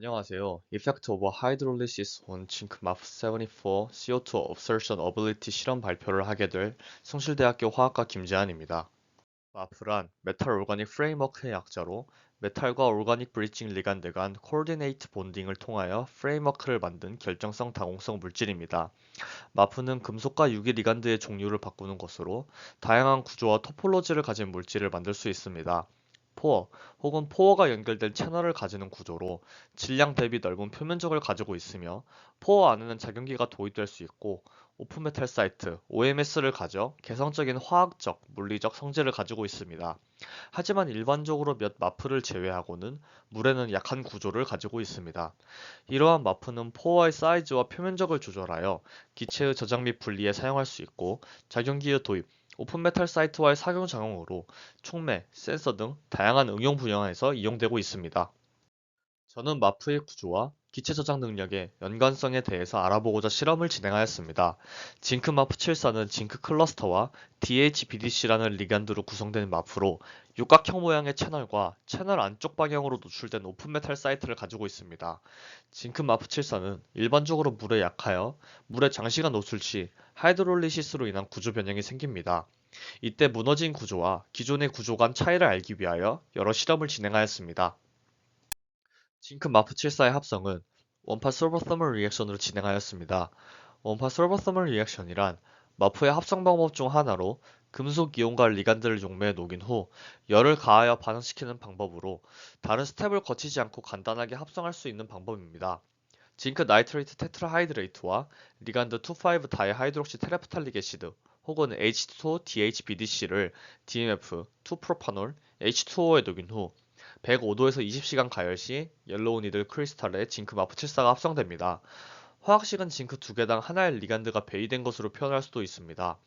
안녕하세요. Effect of Hydrolysis on Zinc MAP74 CO2 Absorption Ability 실험 발표를 하게 될 숭실대학교 화학과 김재한입니다. MAP란 메탈 오르가닉 프레임워크의 약자로 메탈과 오르가닉 브리징 리간드 간 코디네이트 본딩을 통하여 프레임워크를 만든 결정성 다공성 물질입니다. 마프는 금속과 유기 리간드의 종류를 바꾸는 것으로 다양한 구조와 토폴로지를 가진 물질을 만들 수 있습니다. 포어 혹은 포어가 연결된 채널을 가지는 구조로 질량 대비 넓은 표면적을 가지고 있으며 포어 안에는 작용기가 도입될 수 있고 오픈메탈 사이트 OMS를 가져 개성적인 화학적, 물리적 성질을 가지고 있습니다. 하지만 일반적으로 몇 마프를 제외하고는 물에는 약한 구조를 가지고 있습니다. 이러한 마프는 포어의 사이즈와 표면적을 조절하여 기체의 저장 및 분리에 사용할 수 있고 작용기의 도입, 오픈메탈 사이트와의 상용 작용으로 촉매, 센서 등 다양한 응용 분야에서 이용되고 있습니다. 저는 마프의 구조와 기체 저장 능력의 연관성에 대해서 알아보고자 실험을 진행하였습니다. 징크 마프 74는 징크 클러스터와 DHBDC라는 리간드로 구성된 마프로 육각형 모양의 채널과 채널 안쪽 방향으로 노출된 오픈메탈 사이트를 가지고 있습니다. 징크 마프 74는 일반적으로 물에 약하여 물에 장시간 노출 시 하이드롤리시스로 인한 구조 변형이 생깁니다. 이때 무너진 구조와 기존의 구조 간 차이를 알기 위하여 여러 실험을 진행하였습니다. 징크 마프 74의 합성은 원파 솔버 서멀 리액션으로 진행하였습니다. 원파 솔버 서멀 리액션이란 마프의 합성 방법 중 하나로 금속 이온과 리간드를 용매에 녹인 후 열을 가하여 반응시키는 방법으로 다른 스텝을 거치지 않고 간단하게 합성할 수 있는 방법입니다. 징크 나이트레이트 테트라하이드레이트와 리간드 2,5 다이하이드록시 테레프탈릭 애시드 혹은 H2O DHBDC를 DMF, 2프로파놀, H2O에 녹인 후 105도에서 20시간 가열 시 옐로우 니들 크리스탈에 징크 마프 74가 합성됩니다. 화학식은 징크 두 개당 하나의 리간드가 배이된 것으로 표현할 수도 있습니다.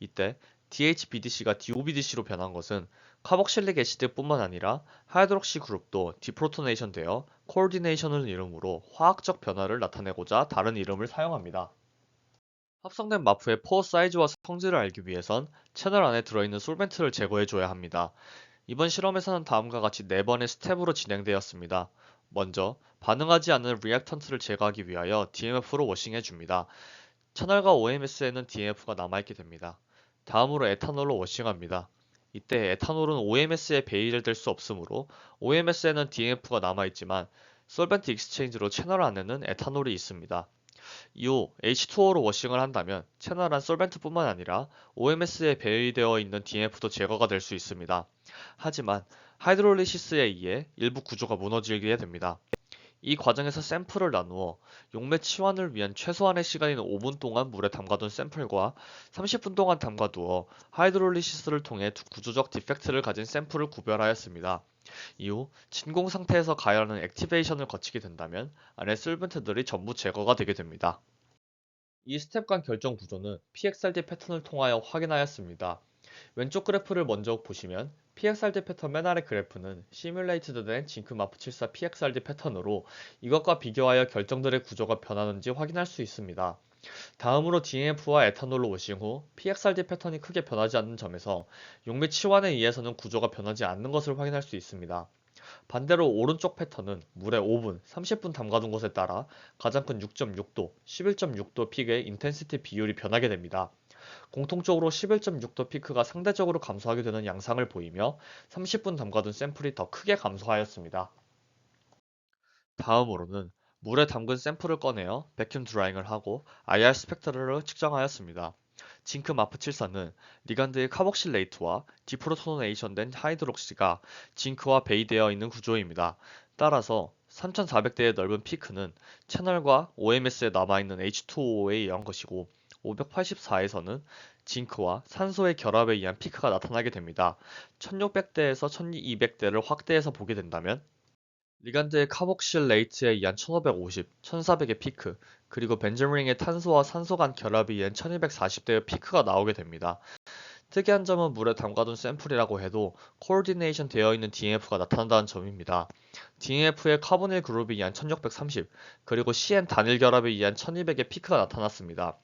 이때 DHBDC가 DOBDC로 변한 것은 카복실릭 애시드뿐만 아니라 하이드록시 그룹도 디프로토네이션 되어 코디네이션을 이름으로 화학적 변화를 나타내고자 다른 이름을 사용합니다. 합성된 마프의 포어 사이즈와 성질을 알기 위해선 채널 안에 들어있는 솔벤트를 제거해줘야 합니다. 이번 실험에서는 다음과 같이 4번의 스텝으로 진행되었습니다. 먼저 반응하지 않는 리액턴트를 제거하기 위하여 DMF로 워싱해줍니다. 채널과 OMS에는 DMF가 남아있게 됩니다. 다음으로 에탄올로 워싱합니다. 이때 에탄올은 OMS에 배이될 수 없으므로 OMS에는 DMF가 남아있지만 솔벤트 익스체인지로 채널 안에는 에탄올이 있습니다. 이후 H2O로 워싱을 한다면 채널 안 솔벤트뿐만 아니라 OMS에 배이되어 있는 DMF도 제거가 될 수 있습니다. 하지만 하이드롤리시스에 의해 일부 구조가 무너지게 됩니다. 이 과정에서 샘플을 나누어 용매 치환을 위한 최소한의 시간인 5분 동안 물에 담가둔 샘플과 30분 동안 담가두어 하이드롤리시스를 통해 구조적 디펙트를 가진 샘플을 구별하였습니다. 이후 진공 상태에서 가열하는 액티베이션을 거치게 된다면 안에 솔벤트들이 전부 제거가 되게 됩니다. 이 스텝 간 결정 구조는 PXRD 패턴을 통하여 확인하였습니다. 왼쪽 그래프를 먼저 보시면 PXRD 패턴 맨 아래 그래프는 시뮬레이트드 된 징크 마프 74 PXRD 패턴으로 이것과 비교하여 결정들의 구조가 변하는지 확인할 수 있습니다. 다음으로 DMF와 에탄올로 오싱 후 PXRD 패턴이 크게 변하지 않는 점에서 용매 치환에 의해서는 구조가 변하지 않는 것을 확인할 수 있습니다. 반대로 오른쪽 패턴은 물에 5분, 30분 담가둔 것에 따라 가장 큰 6.6도, 11.6도 픽의 인텐시티 비율이 변하게 됩니다. 공통적으로 11.6도 피크가 상대적으로 감소하게 되는 양상을 보이며 30분 담가둔 샘플이 더 크게 감소하였습니다. 다음으로는 물에 담근 샘플을 꺼내어 백큐 드라잉을 하고 IR 스펙트럴을 측정하였습니다. 징크 마프 74는 리간드의 카복실레이트와 디프로토네이션 된 하이드록시가 징크와 베이되어 있는 구조입니다. 따라서 3400대의 넓은 피크는 채널과 OMS에 남아있는 H2O에 의한 것이고 584에서는 징크와 산소의 결합에 의한 피크가 나타나게 됩니다. 1600대에서 1200대를 확대해서 보게 된다면 리간드의 카복실 레이트에 의한 1550, 1400의 피크, 그리고 벤저링의 탄소와 산소 간 결합에 의한 1240대의 피크가 나오게 됩니다. 특이한 점은 물에 담가둔 샘플이라고 해도 코디네이션 되어 있는 DNF가 나타난다는 점입니다. DNF의 카보닐 그룹에 의한 1630, 그리고 CN 단일 결합에 의한 1200의 피크가 나타났습니다.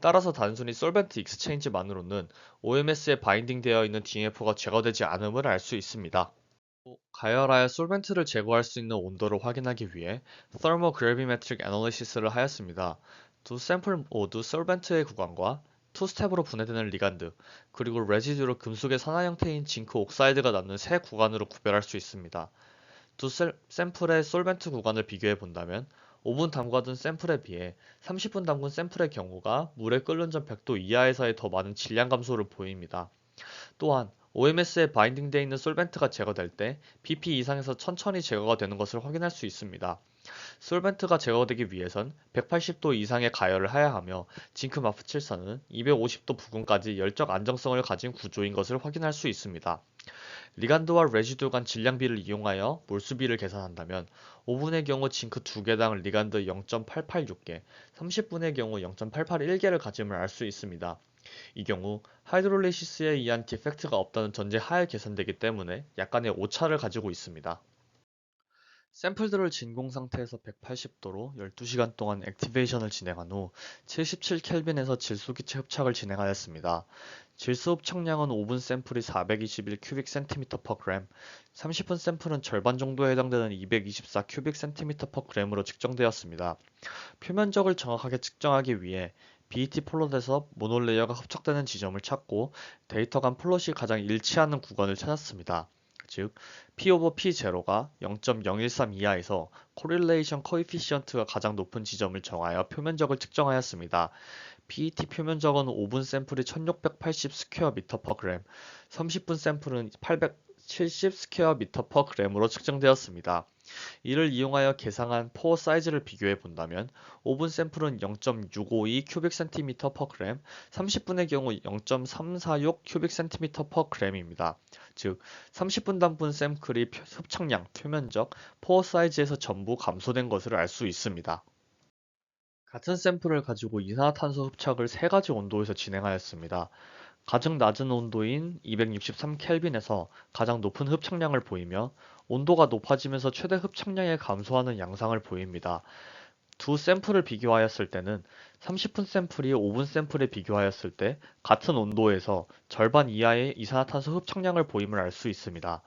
따라서 단순히 솔벤트 익스체인지만으로는 OMS에 바인딩 되어 있는 DNF가 제거되지 않음을 알 수 있습니다. 가열하여 솔벤트를 제거할 수 있는 온도를 확인하기 위해 Thermogravimetric Analysis를 하였습니다. 두 샘플 모두 솔벤트의 구간과 투 스텝으로 분해되는 리간드, 그리고 레지듀로 금속의 산화 형태인 징크 옥사이드가 남는 세 구간으로 구별할 수 있습니다. 두 셀- 샘플의 솔벤트 구간을 비교해 본다면 5분 담가둔 샘플에 비해 30분 담근 샘플의 경우가 물에 끓는 전 100도 이하에서의 더 많은 질량 감소를 보입니다. 또한 OMS에 바인딩되어 있는 솔벤트가 제거될 때 BP 이상에서 천천히 제거가 되는 것을 확인할 수 있습니다. 솔벤트가 제거되기 위해선 180도 이상의 가열을 해야 하며 징크 마프 74는 250도 부근까지 열적 안정성을 가진 구조인 것을 확인할 수 있습니다. 리간드와 레지두 간 질량비를 이용하여 몰수비를 계산한다면 5분의 경우 징크 2개당 리간드 0.886개, 30분의 경우 0.881개를 가짐을 알 수 있습니다. 이 경우 하이드롤리시스에 의한 디펙트가 없다는 전제 하에 계산되기 때문에 약간의 오차를 가지고 있습니다. 샘플들을 진공 상태에서 180도로 12시간 동안 액티베이션을 진행한 후 77켈빈에서 질소기체 흡착을 진행하였습니다. 질소 흡착량은 5분 샘플이 421 큐빅 센티미터 퍼 그램, 30분 샘플은 절반 정도에 해당되는 224 큐빅 센티미터 퍼 그램으로 측정되었습니다. 표면적을 정확하게 측정하기 위해 BET 플롯에서 모놀레이어가 흡착되는 지점을 찾고 데이터 간 플롯이 가장 일치하는 구간을 찾았습니다. 즉, P 오버 P0가 0.013 이하에서 코릴레이션 코에피시언트가 가장 높은 지점을 정하여 표면적을 측정하였습니다. PET 표면적은 5분 샘플이 1680 스퀘어 미터 퍼 그램, 30분 샘플은 870 스퀘어 미터 퍼 그램으로 측정되었습니다. 이를 이용하여 계상한 포어 사이즈를 비교해 본다면 5분 샘플은 0.652 큐빅 센티미터 퍼 그램, 30분의 경우 0.346 큐빅 센티미터 퍼 그램입니다. 즉 30분 담근 샘플이 표- 흡착량, 표면적, 포어 사이즈에서 전부 감소된 것을 알 수 있습니다. 같은 샘플을 가지고 이산화탄소 흡착을 세 가지 온도에서 진행하였습니다. 가장 낮은 온도인 263켈빈에서 가장 높은 흡착량을 보이며 온도가 높아지면서 최대 흡착량이 감소하는 양상을 보입니다. 두 샘플을 비교하였을 때는 30분 샘플이 5분 샘플에 비교하였을 때 같은 온도에서 절반 이하의 이산화탄소 흡착량을 보임을 알 수 있습니다.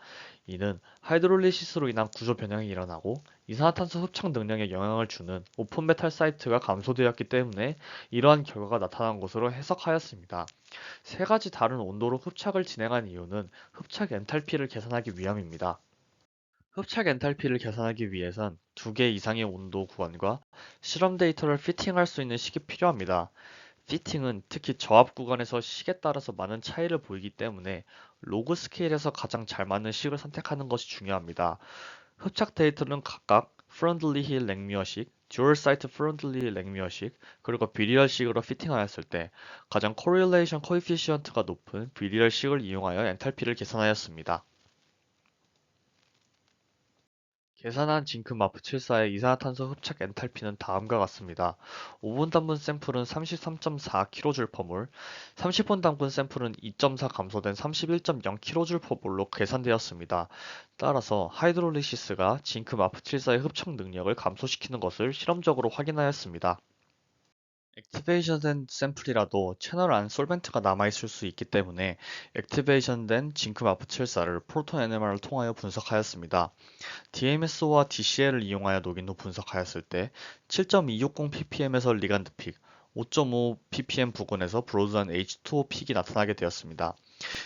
이는 하이드롤리시스로 인한 구조 변형이 일어나고 이산화탄소 흡착 능력에 영향을 주는 오픈 메탈 사이트가 감소되었기 때문에 이러한 결과가 나타난 것으로 해석하였습니다. 세 가지 다른 온도로 흡착을 진행한 이유는 흡착 엔탈피를 계산하기 위함입니다. 흡착 엔탈피를 계산하기 위해선 두 개 이상의 온도 구간과 실험 데이터를 피팅할 수 있는 식이 필요합니다. 피팅은 특히 저압 구간에서 식에 따라서 많은 차이를 보이기 때문에 로그 스케일에서 가장 잘 맞는 식을 선택하는 것이 중요합니다. 흡착 데이터는 각각 프론들리 힐 랭미어식, 듀얼 사이트 프론들리 랭미어식, 그리고 비리얼식으로 피팅하였을 때 가장 코릴레이션 코에피시언트가 높은 비리얼식을 이용하여 엔탈피를 계산하였습니다. 계산한 징크 마프 74의 이산화탄소 흡착 엔탈피는 다음과 같습니다. 5분 담근 샘플은 33.4kJ/몰, 30분 담근 샘플은 2.4 감소된 31.0kJ/몰로 계산되었습니다. 따라서 하이드롤리시스가 징크 마프 74의 흡착 능력을 감소시키는 것을 실험적으로 확인하였습니다. 액티베이션된 샘플이라도 채널 안 솔벤트가 남아있을 수 있기 때문에 액티베이션된 징크 마프 74를 프로톤 NMR을 통하여 분석하였습니다. DMSO와 DCL을 이용하여 녹인 후 분석하였을 때 7.260 ppm에서 리간드 픽, 5.5 ppm 부근에서 브로드한 H2O 픽이 나타나게 되었습니다.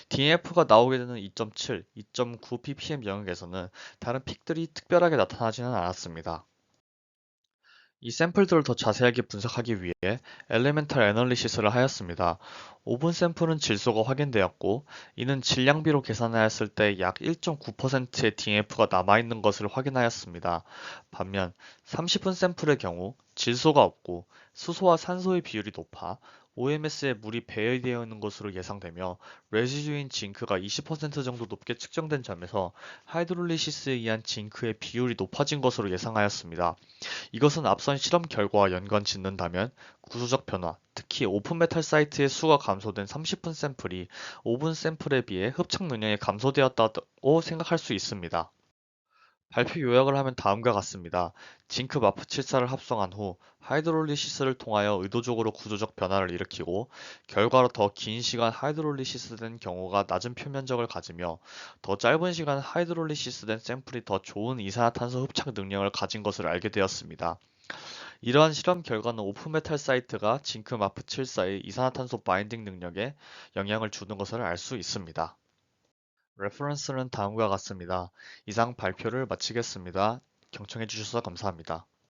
DNF가 나오게 되는 2.7, 2.9 ppm 영역에서는 다른 픽들이 특별하게 나타나지는 않았습니다. 이 샘플들을 더 자세하게 분석하기 위해 엘리멘탈 애널리시스를 하였습니다. 5분 샘플은 질소가 확인되었고 이는 질량비로 계산하였을 때 약 1.9%의 DNF가 남아있는 것을 확인하였습니다. 반면 30분 샘플의 경우 질소가 없고 수소와 산소의 비율이 높아 OMS에 물이 배열되어 있는 것으로 예상되며 레지듀인 징크가 20% 정도 높게 측정된 점에서 하이드롤리시스에 의한 징크의 비율이 높아진 것으로 예상하였습니다. 이것은 앞선 실험 결과와 연관 짓는다면 구조적 변화, 특히 오픈 메탈 사이트의 수가 감소된 30분 샘플이 5분 샘플에 비해 흡착 능력이 감소되었다고 생각할 수 있습니다. 발표 요약을 하면 다음과 같습니다. 징크 마프 74를 합성한 후 하이드롤리시스를 통하여 의도적으로 구조적 변화를 일으키고 결과로 더 긴 시간 하이드롤리시스된 경우가 낮은 표면적을 가지며 더 짧은 시간 하이드롤리시스된 샘플이 더 좋은 이산화탄소 흡착 능력을 가진 것을 알게 되었습니다. 이러한 실험 결과는 오픈메탈 사이트가 징크 마프 74의 이산화탄소 바인딩 능력에 영향을 주는 것을 알 수 있습니다. 레퍼런스는 다음과 같습니다. 이상 발표를 마치겠습니다. 경청해 주셔서 감사합니다.